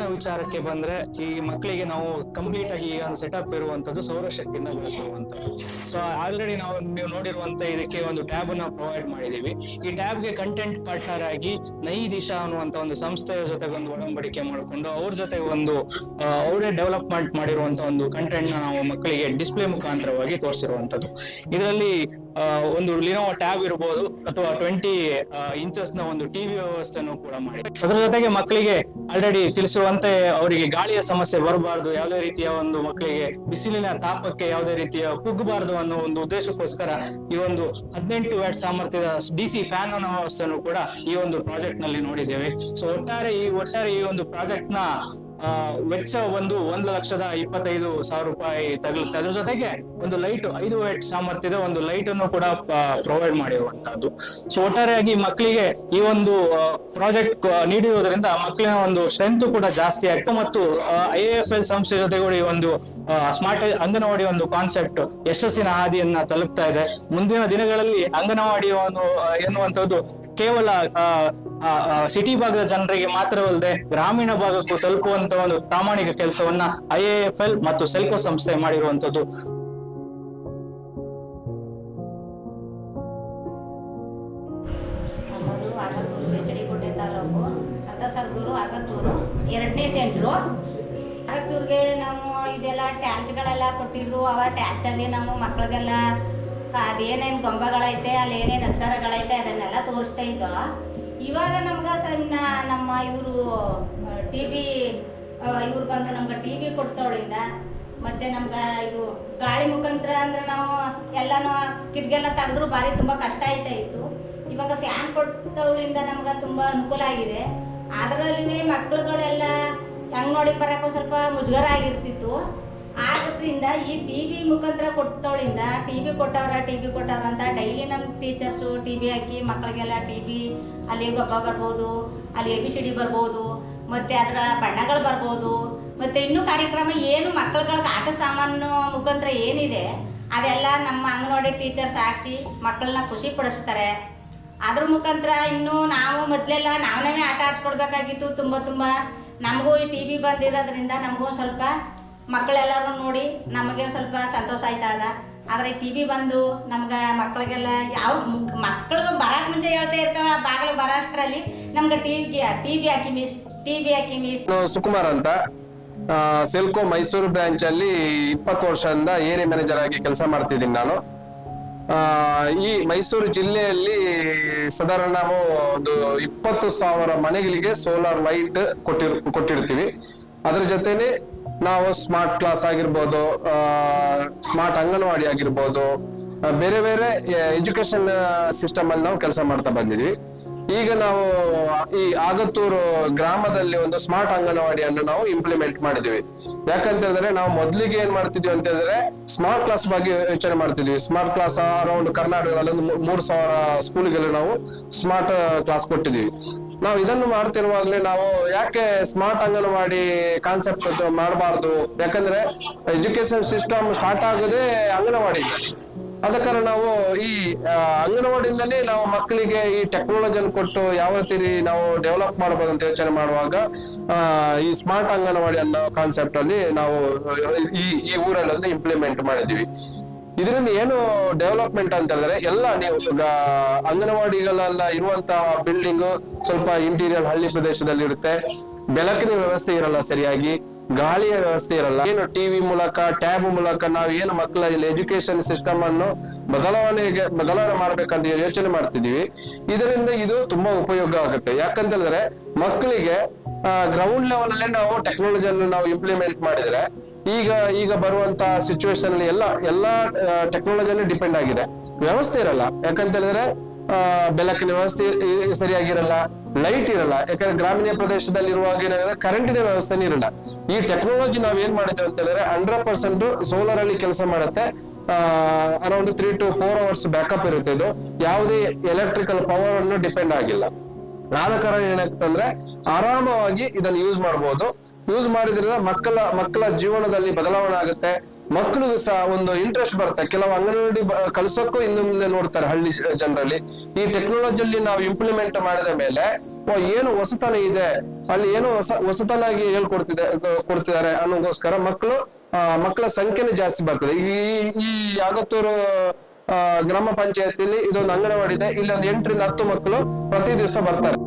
ನ ವಿಚಾರಕ್ಕೆ ಬಂದ್ರೆ ಈ ಮಕ್ಕಳಿಗೆ ನಾವು ಕಂಪ್ಲೀಟ್ ಆಗಿ ಈಗ ಒಂದು ಸೆಟಪ್ ಇರುವಂತದ್ದು ಸೌರಶಕ್ತಿಯಿಂದ ಬಳಸುವಂತದ್ದು. ಸೊ ಆಲ್ರೆಡಿ ನಾವು ನೀವು ನೋಡಿರುವಂತ ಇದಕ್ಕೆ ಒಂದು ಟ್ಯಾಬ್ ಅನ್ನ ಪ್ರೊವೈಡ್ ಮಾಡಿದೀವಿ ಈ ಟ್ಯಾಬ್ಗೆ ಕಂಟೆಂಟ್ ಪಾರ್ಟ್ನರ್ ಆಗಿ ನೈ ದಿಶಾ ಅನ್ನುವಂತ ಒಂದು ಸಂಸ್ಥೆಯ ಜೊತೆಗೆ ಒಂದು ಒಡಂಬಡಿಕೆ ಮಾಡಿಕೊಂಡು ಅವ್ರ ಜೊತೆ ಒಂದು ಅವರೇ ಡೆವಲಪ್ಮೆಂಟ್ ಮಾಡಿರುವಂತ ಒಂದು ಕಂಟೆಂಟ್ನ ನಾವು ಮಕ್ಕಳಿಗೆ ಡಿಸ್ಪ್ಲೇ ಮುಖಾಂತರವಾಗಿ ತೋರಿಸಿರುವಂತದ್ದು. ಇದರಲ್ಲಿ ಒಂದು ಲಿನೋವಾ ಟ್ಯಾಬ್ ಇರಬಹುದು ಅಥವಾ ಟ್ವೆಂಟಿ ಇಂಚಸ್ನ ಒಂದು ಟಿವಿ ವ್ಯವಸ್ಥೆನೂ ಕೂಡ ಮಾಡಿ. ಅದರ ಜೊತೆಗೆ ಮಕ್ಕಳಿಗೆ ಆಲ್ರೆಡಿ ತಿಳಿಸಿರುವಂತೆ ಅವರಿಗೆ ಗಾಳಿಯ ಸಮಸ್ಯೆ ಬರಬಾರದು, ಯಾವುದೇ ರೀತಿಯ ಒಂದು ಮಕ್ಕಳಿಗೆ ಬಿಸಿಲಿನ ತಾಪಕ್ಕೆ ಯಾವುದೇ ರೀತಿಯ ಕುಗ್ಗಬಾರದು ಅನ್ನೋ ಒಂದು ಉದ್ದೇಶಕ್ಕೋಸ್ಕರ ಈ ಒಂದು ಹದಿನೆಂಟು ವ್ಯಾಟ್ ಸಾಮರ್ಥ್ಯದ ಡಿ ಸಿ ಫ್ಯಾನ್ ಅನ್ನೋ ಕೂಡ ಈ ಒಂದು ಪ್ರಾಜೆಕ್ಟ್ನಲ್ಲಿ ನೋಡಿದ್ದೇವೆ. ಸೊ, ಒಟ್ಟಾರೆ ಈ ಒಟ್ಟಾರೆ ಈ ಒಂದು ಪ್ರಾಜೆಕ್ಟ್ನ ವೆಚ್ಚ ಒಂದು ಒಂದು ಲಕ್ಷದ ಇಪ್ಪತ್ತೈದು ಸಾವಿರ ರೂಪಾಯಿ ತಗಲುತ್ತೆ ಅದ್ರ ಜೊತೆಗೆ ಒಂದು ಲೈಟ್ ಐದು ವೇಟ್ ಸಾಮರ್ಥ್ಯದ ಒಂದು ಲೈಟ್ ಅನ್ನು ಕೂಡ ಪ್ರೊವೈಡ್ ಮಾಡಿರುವಂತಹದ್ದು. ಸೊ ಒಟ್ಟಾರೆಯಾಗಿ ಮಕ್ಕಳಿಗೆ ಈ ಒಂದು ಪ್ರಾಜೆಕ್ಟ್ ನೀಡಿರುವುದರಿಂದ ಮಕ್ಕಳಿನ ಒಂದು ಸ್ಟ್ರೆಂತ್ ಕೂಡ ಜಾಸ್ತಿ ಆಗ್ತದೆ ಮತ್ತು ಐ ಎಫ್ ಎಲ್ ಸಂಸ್ಥೆ ಜೊತೆ ಕೂಡ ಈ ಒಂದು ಸ್ಮಾರ್ಟ್ ಅಂಗನವಾಡಿ ಒಂದು ಕಾನ್ಸೆಪ್ಟ್ ಯಶಸ್ಸಿನ ಹಾದಿಯನ್ನ ತಲುಪ್ತಾ ಇದೆ. ಮುಂದಿನ ದಿನಗಳಲ್ಲಿ ಅಂಗನವಾಡಿ ಒಂದು ಎನ್ನುವಂಥದ್ದು ಕೇವಲ ಸಿಟಿ ಭಾಗದ ಜನರಿಗೆ ಮಾತ್ರವಲ್ಲದೆ ಗ್ರಾಮೀಣ ಭಾಗಕ್ಕೂ ತಲುಪುವಂತ ಒಂದು ಪ್ರಾಮಾಣಿಕ ಕೆಲಸವನ್ನ ಐಎಎಫ್ಎಲ್ ಎಫ್ ಎಲ್ ಮತ್ತು ಸೆಲ್ಕೋ ಸಂಸ್ಥೆ ಮಾಡಿರುವಂತದ್ದು ಎರಡನೇ ಸೆಂಟ್ರು ಆಗತ್ತೂರ್ಗೆ ನಾವು ಇದೆಲ್ಲ ಟ್ಯಾಚ್ಗಳೆಲ್ಲ ಕೊಟ್ಟಿದ್ರು. ಅವ ಟ್ಯಾಚಲ್ಲಿ ನಾವು ಮಕ್ಳಿಗೆಲ್ಲ ಅದೇನೇನು ಗೊಂಬೆಗಳೈತೆ ಅಲ್ಲಿ ಏನೇನು ಅಕ್ಷರಗಳೈತೆ ಅದನ್ನೆಲ್ಲ ತೋರಿಸ್ತಾ ಇದ್ದೋ. ಇವಾಗ ನಮ್ಗೆ ಸಣ್ಣ ನಮ್ಮ ಇವರು ಟಿ ವಿ ಇವ್ರು ಬಂದು ನಮ್ಗೆ ಟಿ ವಿ ಕೊಡ್ತವಳಿಂದ ಮತ್ತೆ ನಮ್ಗೆ ಇದು ಗಾಳಿ ಮುಖಾಂತರ ಅಂದ್ರೆ ನಾವು ಎಲ್ಲಾನು ಕಿಟ್ಗೆಲ್ಲ ತೆಗೆದ್ರು ಭಾರಿ ತುಂಬ ಕಷ್ಟ ಆಯ್ತಾ ಇತ್ತು. ಇವಾಗ ಫ್ಯಾನ್ ಕೊಡ್ತವಳಿಂದ ನಮ್ಗೆ ತುಂಬ ಅನುಕೂಲ ಆಗಿದೆ. ಅದರಲ್ಲಿ ಮಕ್ಳುಗಳೆಲ್ಲ ಹೆಂಗ್ ನೋಡಿ ಬರೋಕ್ಕೂ ಸ್ವಲ್ಪ ಮುಜುಗರ ಆಗಿರ್ತಿತ್ತು. ಆದ್ರಿಂದ ಈ ಟಿ ವಿ ಮುಖಾಂತರ ಕೊಟ್ಟವಳಿಂದ ಟಿ ವಿ ಕೊಟ್ಟವ್ರ ಟಿ ವಿ ಕೊಟ್ಟವ್ರ ಅಂತ ಡೈಲಿ ನಮ್ಮ ಟೀಚರ್ಸು ಟಿ ವಿ ಹಾಕಿ ಮಕ್ಕಳಿಗೆಲ್ಲ ಟಿ ವಿ ಅಲ್ಲಿ ಗೊಬ್ಬ ಬರ್ಬೋದು, ಅಲ್ಲಿ ಎ ಬಿ ಸಿ ಡಿ ಬರ್ಬೋದು, ಮತ್ತು ಅದರ ಬಣ್ಣಗಳು ಬರ್ಬೋದು, ಮತ್ತು ಇನ್ನೂ ಕಾರ್ಯಕ್ರಮ ಏನು ಮಕ್ಕಳುಗಳಿಗೆ ಆಟ ಸಾಮಾನು ಮುಖಾಂತರ ಏನಿದೆ, ಅದೆಲ್ಲ ನಮ್ಮ ಅಂಗನವಾಡಿ ಟೀಚರ್ಸ್ ಹಾಕ್ಸಿ ಮಕ್ಕಳನ್ನ ಖುಷಿ ಪಡಿಸ್ತಾರೆ. ಅದ್ರ ಮುಖಾಂತರ ಇನ್ನು ನಾವು ಮೊದಲೆಲ್ಲ ನಾವೇ ಆಟ ಆಡಿಸ್ಕೊಡ್ಬೇಕಾಗಿತ್ತು ತುಂಬ ತುಂಬ. ನಮಗೂ ಈ ಟಿ ವಿ ಬಂದಿರೋದ್ರಿಂದ ನಮಗೂ ಸ್ವಲ್ಪ ಮಕ್ಕಳೆಲ್ಲರೂ ನೋಡಿ ನಮಗೆ ಸ್ವಲ್ಪ ಸಂತೋಷ ಆಯ್ತಾ ಅದ. ಆದರೆ ಟಿ ವಿ ಬಂದು ನಮ್ಗೆ ಮಕ್ಕಳಿಗೆಲ್ಲ ಯಾವ ಮಕ್ಕಳಿಗೆ ಬರಕ್ಕೆ ಮುಂಚೆ ಹೇಳ್ತಾ ಇರ್ತಾವ, ಬಾಗಿಲು ಬರೋ ಅಷ್ಟರಲ್ಲಿ ನಮ್ಗೆ ಟಿ ವಿ ಟಿ ವಿ ಹಾಕಿ ಮಿಸ್ ಟಿ ವಿ ಹಾಕಿ ಮಿಸ್. ಸುಕುಮಾರ್ ಅಂತ. ಸೆಲ್ಕೋ ಮೈಸೂರು ಬ್ರಾಂಚ್ ಅಲ್ಲಿ ಇಪ್ಪತ್ತು ವರ್ಷದಿಂದ ಏರಿಯಾ ಮ್ಯಾನೇಜರ್ ಆಗಿ ಕೆಲಸ ಮಾಡ್ತಿದ್ದೀನಿ ನಾನು. ಈ ಮೈಸೂರು ಜಿಲ್ಲೆಯಲ್ಲಿ ಸಾಧಾರಣ ನಾವು ಒಂದು ಇಪ್ಪತ್ತು ಸಾವಿರ ಮನೆಗಳಿಗೆ ಸೋಲಾರ್ ಲೈಟ್ ಕೊಟ್ಟಿರ್, ಕೊಟ್ಟಿರ್ತೀವಿ. ಅದ್ರ ಜೊತೆನೆ ನಾವು ಸ್ಮಾರ್ಟ್ ಕ್ಲಾಸ್ ಆಗಿರ್ಬೋದು ಸ್ಮಾರ್ಟ್ ಅಂಗನವಾಡಿ ಆಗಿರ್ಬೋದು ಬೇರೆ ಬೇರೆ ಎಜುಕೇಶನ್ ಸಿಸ್ಟಮ್ ಅಲ್ಲಿ ನಾವು ಕೆಲಸ ಮಾಡ್ತಾ ಬಂದಿದ್ವಿ. ಈಗ ನಾವು ಈ ಆಗತ್ತೂರು ಗ್ರಾಮದಲ್ಲಿ ಒಂದು ಸ್ಮಾರ್ಟ್ ಅಂಗನವಾಡಿಯನ್ನು ನಾವು ಇಂಪ್ಲಿಮೆಂಟ್ ಮಾಡಿದ್ವಿ. ಯಾಕಂತ ಹೇಳಿದ್ರೆ ನಾವು ಮೊದ್ಲಿಗೆ ಏನ್ ಮಾಡ್ತಿದ್ವಿ ಅಂತ ಹೇಳಿದ್ರೆ ಸ್ಮಾರ್ಟ್ ಕ್ಲಾಸ್ ಬಗ್ಗೆ ಯೋಚನೆ ಮಾಡ್ತಿದ್ವಿ. ಸ್ಮಾರ್ಟ್ ಕ್ಲಾಸ್ ಅರೌಂಡ್ ಕರ್ನಾಟಕದಲ್ಲಿ ಒಂದು ಮೂರು ಸಾವಿರ ಸ್ಕೂಲ್ಗಳು ನಾವು ಸ್ಮಾರ್ಟ್ ಕ್ಲಾಸ್ ಕೊಟ್ಟಿದ್ವಿ. ನಾವು ಇದನ್ನು ಮಾಡ್ತಿರುವಾಗಲೇ ನಾವು ಯಾಕೆ ಸ್ಮಾರ್ಟ್ ಅಂಗನವಾಡಿ ಕಾನ್ಸೆಪ್ಟ್ ಮಾಡಬಾರ್ದು? ಯಾಕಂದ್ರೆ ಎಜುಕೇಶನ್ ಸಿಸ್ಟಮ್ ಸ್ಟಾರ್ಟ್ ಆಗೋದೇ ಅಂಗನವಾಡಿ. ಅದ ನಾವು ಈ ಅಂಗನವಾಡಿಯಿಂದಲೇ ನಾವು ಮಕ್ಕಳಿಗೆ ಈ ಟೆಕ್ನಾಲಜಿಯನ್ನು ಕೊಟ್ಟು ಯಾವ ರೀತಿ ನಾವು ಡೆವಲಪ್ ಮಾಡಬಹುದು ಅಂತ ಯೋಚನೆ ಮಾಡುವಾಗ ಈ ಸ್ಮಾರ್ಟ್ ಅಂಗನವಾಡಿ ಅನ್ನೋ ಕಾನ್ಸೆಪ್ಟ್ ಅಲ್ಲಿ ನಾವು ಈ ಈ ಊರಲ್ಲಿ ಇಂಪ್ಲಿಮೆಂಟ್ ಮಾಡಿದ್ವಿ ಇದರಿಂದ ಏನು ಡೆವಲಪ್ಮೆಂಟ್ ಅಂತ ಹೇಳಿದ್ರೆ ಎಲ್ಲ ನೀವು ಅಂಗನವಾಡಿಗಳೆಲ್ಲ ಇರುವಂತಹ ಬಿಲ್ಡಿಂಗ್ ಸ್ವಲ್ಪ ಇಂಟೀರಿಯರ್ ಹಳ್ಳಿ ಪ್ರದೇಶದಲ್ಲಿ ಇರುತ್ತೆ ಬೆಳಕಿನ ವ್ಯವಸ್ಥೆ ಇರಲ್ಲ ಸರಿಯಾಗಿ, ಗಾಳಿಯ ವ್ಯವಸ್ಥೆ ಇರಲ್ಲ. ಏನು ಟಿವಿ ಮೂಲಕ ಟ್ಯಾಬ್ ಮೂಲಕ ನಾವು ಏನು ಮಕ್ಕಳ ಎಜುಕೇಶನ್ ಸಿಸ್ಟಮ್ ಅನ್ನು ಬದಲಾವಣೆಗೆ, ಬದಲಾವಣೆ ಮಾಡ್ಬೇಕಂತ ಯೋಚನೆ ಮಾಡ್ತಿದೀವಿ ಇದರಿಂದ ಇದು ತುಂಬಾ ಉಪಯೋಗ ಆಗುತ್ತೆ. ಯಾಕಂತ ಹೇಳಿದ್ರೆ ಮಕ್ಕಳಿಗೆ ಗ್ರೌಂಡ್ ಲೆವೆಲ್ ಅಲ್ಲಿ ನಾವು ಟೆಕ್ನಾಲಜಿಯನ್ನು ನಾವು ಇಂಪ್ಲಿಮೆಂಟ್ ಮಾಡಿದ್ರೆ ಈಗ ಈಗ ಬರುವಂತ ಸಿಚುವೇಶನ್ ಅಲ್ಲಿ ಎಲ್ಲ ಎಲ್ಲಾ ಟೆಕ್ನಾಲಜಿಯನ್ನು ಡಿಪೆಂಡ್ ಆಗಿದೆ. ವ್ಯವಸ್ಥೆ ಇರಲ್ಲ. ಯಾಕಂತ ಹೇಳಿದ್ರೆ ಆ, ಬೆಳಕಿನ ವ್ಯವಸ್ಥೆ ಸರಿಯಾಗಿರಲ್ಲ ಲೈಟ್ ಇರಲ್ಲ. ಯಾಕಂದ್ರೆ ಗ್ರಾಮೀಣ ಪ್ರದೇಶದಲ್ಲಿ ಇರುವಾಗ ಏನಾಗಿದೆ ಕರೆಂಟಿನ ವ್ಯವಸ್ಥೆನೇ ಇರಲ್ಲ. ಈ ಟೆಕ್ನಾಲಜಿ ನಾವ್ ಏನ್ ಮಾಡಿದ್ದೇವೆ ಅಂತ ಹೇಳಿದ್ರೆ ಹಂಡ್ರೆಡ್ ಪರ್ಸೆಂಟ್ ಸೋಲಾರ್ ಅಲ್ಲಿ ಕೆಲಸ ಮಾಡುತ್ತೆ. Around three to four hours backup ಇರುತ್ತೆ. ಇದು ಯಾವುದೇ ಎಲೆಕ್ಟ್ರಿಕಲ್ ಪವರ್ ಅನ್ನು ಡಿಪೆಂಡ್ ಆಗಿಲ್ಲ. ಆದ ಕಾರಣ ಏನಾಗ್ತಂದ್ರೆ ಆರಾಮವಾಗಿ ಇದನ್ನ ಯೂಸ್ ಮಾಡಬಹುದು ಯೂಸ್ ಮಾಡಿದ್ರಿಂದ ಮಕ್ಕಳ ಮಕ್ಕಳ ಜೀವನದಲ್ಲಿ ಬದಲಾವಣೆ ಆಗುತ್ತೆ ಮಕ್ಕಳಿಗೂ ಸಹ ಒಂದು ಇಂಟ್ರೆಸ್ಟ್ ಬರುತ್ತೆ. ಕೆಲವು ಅಂಗನವಾಡಿ ಕಳ್ಸೋಕ್ಕೂ ಇನ್ನು ಮುಂದೆ ನೋಡ್ತಾರೆ ಹಳ್ಳಿ ಜನರಲ್ಲಿ. ಈ ಟೆಕ್ನಾಲಜಿಯಲ್ಲಿ ನಾವು ಇಂಪ್ಲಿಮೆಂಟ್ ಮಾಡಿದ ಮೇಲೆ ಏನು ಹೊಸತನ ಇದೆ. ಅಲ್ಲಿ ಏನು ಹೊಸ ಹೊಸತನಾಗಿ ಹೇಳ್ಕೊಡ್ತಿದೆ ಕೊಡ್ತಿದ್ದಾರೆ ಅನ್ನೋಗೋಸ್ಕರ ಮಕ್ಕಳು ಮಕ್ಕಳ ಸಂಖ್ಯೆನೇ ಜಾಸ್ತಿ ಬರ್ತದೆ. ಈ ಈ ಆಗತ್ತೂರು ಆ, ಗ್ರಾಮ ಪಂಚಾಯತಿಲಿ ಇದೊಂದು ಅಂಗನವಾಡಿ ಇದೆ. ಇಲ್ಲಿ ಒಂದು ಎಂಟರಿಂದ ಹತ್ತು ಮಕ್ಕಳು ಪ್ರತಿ ದಿವಸ ಬರ್ತಾರೆ.